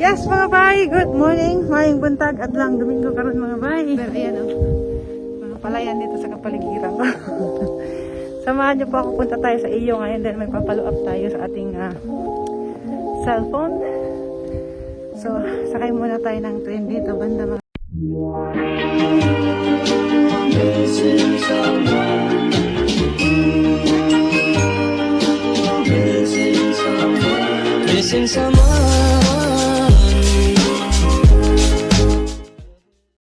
Yes, mga bay, good morning. Maayong buntag at lang Domingo karon mga bay. Pero ayan oh. Mga palayan dito sa kapaligiran ko. Samahan niyo po ako punta tayo sa iyo ngayon dahil may papalo up tayo sa ating ah, cellphone. So, sakay muna tayo ng train dito banda mga Missing someone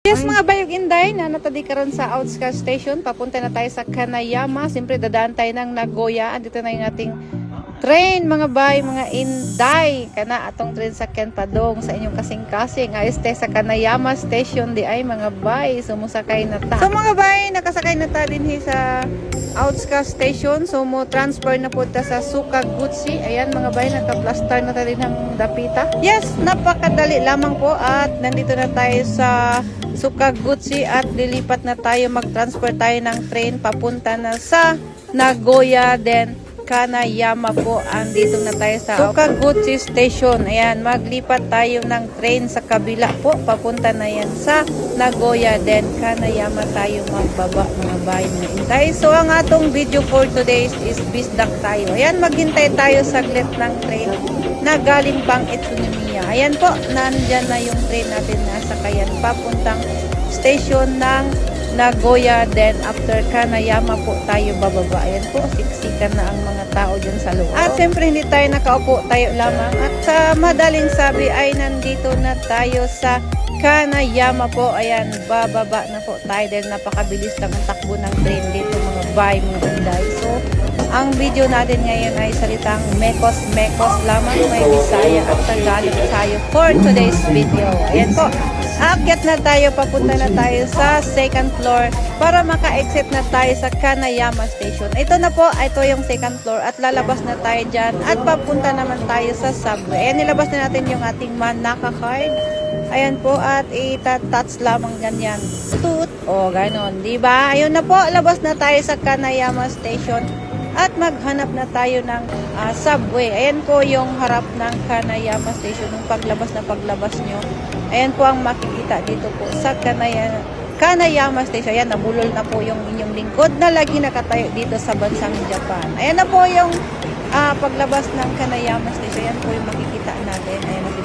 Yes mga bayog inday, na natadi karon sa outskirts station. Papunta na tayo sa Kanayama. Siyempre dadaan tayo ng Nagoya. Andito na yung ating train mga bay, mga inday. Kana atong train sa Padong sa inyong kasing-kasing. Ayos tayo sa Kanayama station di ay mga bay. Sumusakay na ta. So mga bay, nakasakay na ta din sa outskirts station. So mo transfer na po ta sa Sukagutsi. Ayan mga bay, naka-plaster na ta din ang dapita. Yes, napakadali lamang po at nandito na tayo sa Sukagutsi at lilipat na tayo mag-transfer tayo ng train papunta na sa Nagoya then Kanayama po. Andito na tayo sa Sukagutsi station. Ayan maglipat tayo ng train sa kabila po. Papunta na yan sa Nagoya. Then Kanayama tayo magbaba mga bayan na intay so ang atong video for today is bisdak tayo. Ayan maghintay tayo saglit ng train na galing pang Etsunomiya. Ayan po, nandyan na yung train natin. Na sakayan papuntang station ng Nagoya. Then after Kanayama po tayo bababa. Ayan po, siksikan na ang mga tao dyan sa loob. At siyempre hindi tayo nakaupo tayo lamang. At sa madaling sabi ay nandito na tayo sa Kanayama po. Ayan, bababa na po tayo dahil napakabilis lang ang takbo ng train dito mga bay, mga inday. So, ang video natin ngayon ay salitang mekos-mekos lamang may Bisaya at Tagalog tayo for today's video. Ayan po. Aakyat na tayo, papunta na tayo sa second floor para maka-exit na tayo sa Kanayama Station. Ito na po, ito yung second floor at lalabas na tayo dyan at papunta naman tayo sa subway. Ayan, nilabas na natin yung ating Manaka card. Ayan po at itatouch lamang ganyan. Toot. O, ganon. Diba? Ayun na po, labas na tayo sa Kanayama Station at maghanap na tayo ng ah, subway. Ayan po yung harap ng Kanayama Station, yung paglabas na paglabas nyo. Ayan po ang makikita dito po sa Kanayama, Kanayama Station. Ayan, nabulol na po yung inyong lingkod na lagi nakatayo dito sa bansang Japan. Ayan na po yung ah, paglabas ng Kanayama Station. Ayan po yung makikita natin. Ayan na si.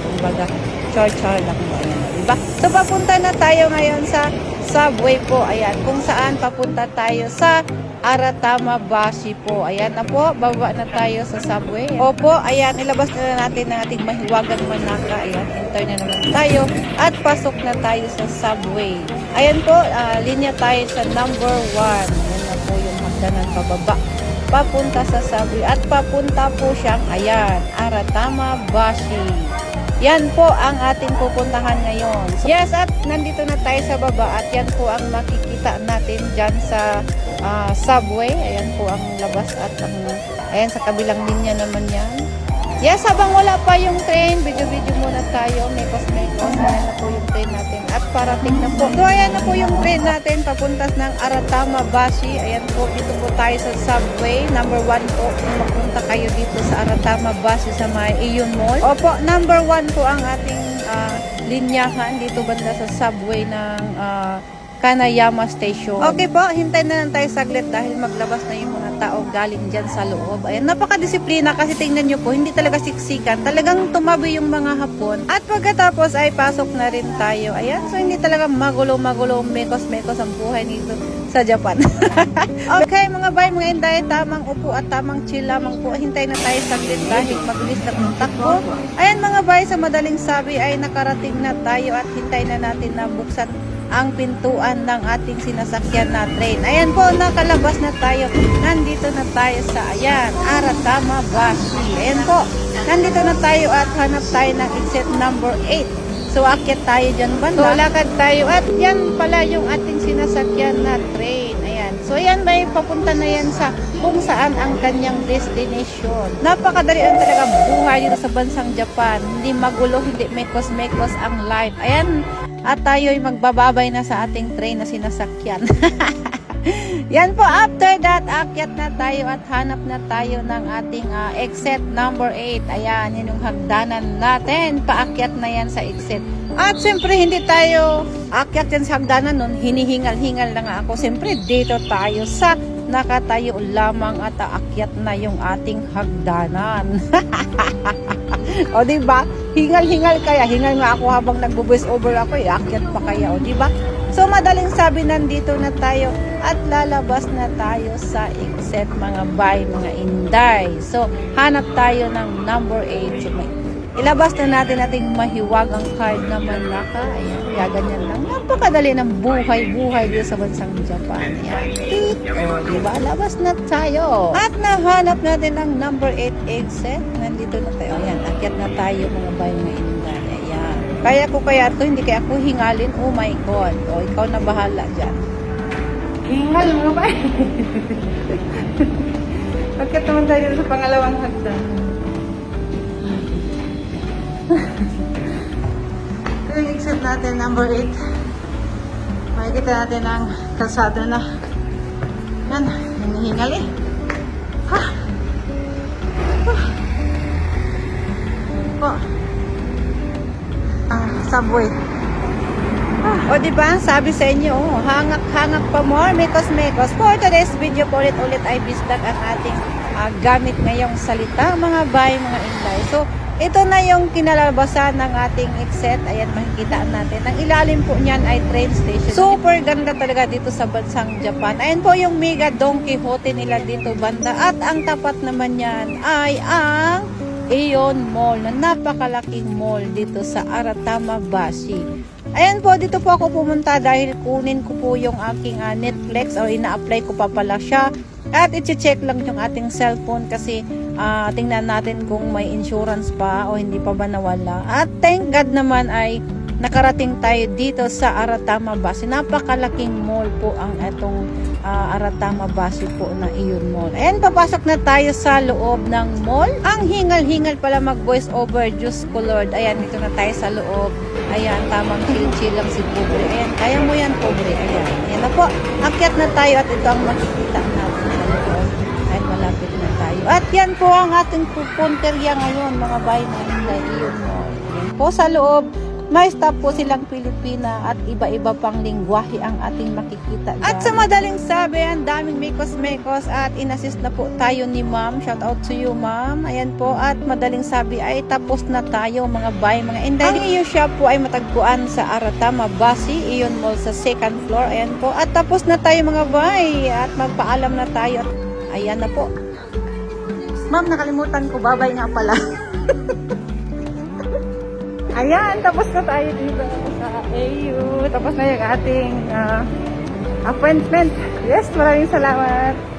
Kumbaga, char-char lang po. Ayan, diba? So, papunta na tayo ngayon sa subway po. Ayan, kung saan papunta tayo sa Aratama Bashi po. Ayan na po, baba na tayo sa subway. Opo, ayan, ilabas na natin ang ating mahiwagang manaka. Ayan, enter na naman tayo. At pasok na tayo sa subway. Ayan po, ah, linya tayo sa number 1. Ayan na po yung hagdanan pababa. Papunta sa subway. At papunta po siyang, ayan, Aratama Bashi. Yan po ang ating pupuntahan ngayon. Yes, at nandito na tayo sa baba at yan po ang makikita natin dyan sa ah, subway. Ayan po ang labas at ang, ayan sa kabilang linya naman yan. Yes, habang wala pa yung train, video-video muna tayo. Mekos-mekos. Ayan na po yung train natin. At parating na po. So, ayan na po yung train natin. Papuntas ng Aratama Bashi. Ayan po, dito po tayo sa subway. Number 1 po. Kung magpunta kayo dito sa Aratama Bashi sa may Iyon Mall. Opo, number 1 po ang ating ah, linyahan dito banda sa subway ng ah, Kanayama Station. Okay po, hintayin na lang tayo saglit dahil maglabas na yung mga tao galing dyan sa loob. Ayan, napakadisiplina kasi tingnan nyo po, hindi talaga siksikan. Talagang tumabi yung mga hapon. At pagkatapos ay pasok na rin tayo. Ayan, so hindi talaga magulo-magulo, mekos-mekos ang buhay dito sa Japan. okay, mga bay, mga inday, tamang upo at tamang chill lamang po. Hintay na tayo saglit dahil mabilis na takbo. Ayan mga bay, sa madaling sabi ay nakarating na tayo at hintay na natin na buksan ang pintuan ng ating sinasakyan na train. Ayan po, nakalabas na tayo. Nandito na tayo sa, ayan, Aratama Bashi. Ayan po, nandito na tayo at hanap tayo ng exit number 8. So, akyat tayo dyan banda. So, lakad tayo. At yan pala yung ating sinasakyan na train. Ayan. So, yan may papunta na yan sa kung saan ang kanyang destination. Napakadali ang talaga buhay dito sa bansang Japan. Hindi magulo, hindi mekos-mekos ang life. Ayan. At tayo ay magbababay na sa ating train na sinasakyan. Yan po, after that, akyat na tayo at hanap na tayo ng ating ah, exit number 8. Ayan, yun yung hagdanan natin. Paakyat na yan sa exit. At siyempre, hindi tayo akyat yan sa hagdanan nun. Hinihingal-hingal na nga ako. Siyempre, dito tayo sa nakatayo lamang at aakyat na yung ating hagdanan. o, di ba? Hingal-hingal kaya. Hingal nga ako habang nagbo-voice over ako. Eh, akyat pa kaya. O, di ba? So, madaling sabi, nandito na tayo at lalabas na tayo sa exit mga bay, mga inday. So, hanap tayo ng number 8. So, may, ilabas na natin ating mahiwagang card na manaka. Ayan, kaya ganyan lang. Napakadali ng buhay-buhay dito sa bansang Japan. Ayan. Tiit. O, diba? Labas na tayo. At nahanap natin ang number 8 exit. Nandito na tayo. Ayan, akyat na tayo mga bay, mga inday. Ayan. Kaya ko kaya to, hindi kaya ako hingalin. Oh my God. O, ikaw na bahala dyan. Hingal mo ba? Pagkat naman tayo sa pangalawang hagdan. Ito yung exit natin, number 8. Makikita natin ang kalsada na. Yan, hinihingal eh. Ha! Ah. Po. Ah, subway. O di ba sabi sa inyo, oh, hangak-hangak pa more, mekos-mekos. For today's video po ulit-ulit ay bisdak ang ating ah, gamit ngayong salita, mga bay, mga inday. So, ito na yung kinalabasan ng ating exit. Ayan, makikita natin. Ang ilalim po niyan ay train station. Super ganda talaga dito sa bansang Japan. Ayan po yung Mega Don Quixote nila dito banda. At ang tapat naman yan ay ang Aeon Mall na napakalaking mall dito sa Aratama Bashi. Ayan po, dito po ako pumunta dahil kunin ko po yung aking ah, Netflix o ina-apply ko pa pala siya. At i-check lang yung ating cellphone kasi ah, tingnan natin kung may insurance pa o hindi pa ba nawala. At thank God naman ay nakarating tayo dito sa Aratama Basi. Napakalaking mall po ang itong ah, Aratama Basi po na iyon mall. Ayan, papasok na tayo sa loob ng mall. Ang hingal-hingal pala mag voice over, Diyos ko Lord. Ayan, dito na tayo sa loob. Ayan, tamang chill-chill lang si Pobre. Ayan, kaya mo yan, Pobre. Ayan, ayan na po. Akyat na tayo at ito ang makikita natin sa loob. Ayan, malapit na tayo. At yan po ang ating pupunterya ngayon, mga bayan na Inday, iyon mall. Ayan po sa loob. May stop po silang Pilipina at iba-iba pang lingwahe ang ating makikita dyan. At sa madaling sabi, ang daming mekos-mekos at inassist na po tayo ni ma'am. Shout out to you ma'am. Ayan po at madaling sabi ay tapos na tayo mga bay, mga inday. Ang iyo shop po ay matagpuan sa Aratama Basi, iyon mall sa second floor. Ayan po. At tapos na tayo mga bay at magpaalam na tayo. Ayan na po. Ma'am, nakalimutan ko. Babay nga pala. Ayan, tapos na tayo dito sa AU. Tapos na yung ating ah, appointment. Yes, maraming salamat.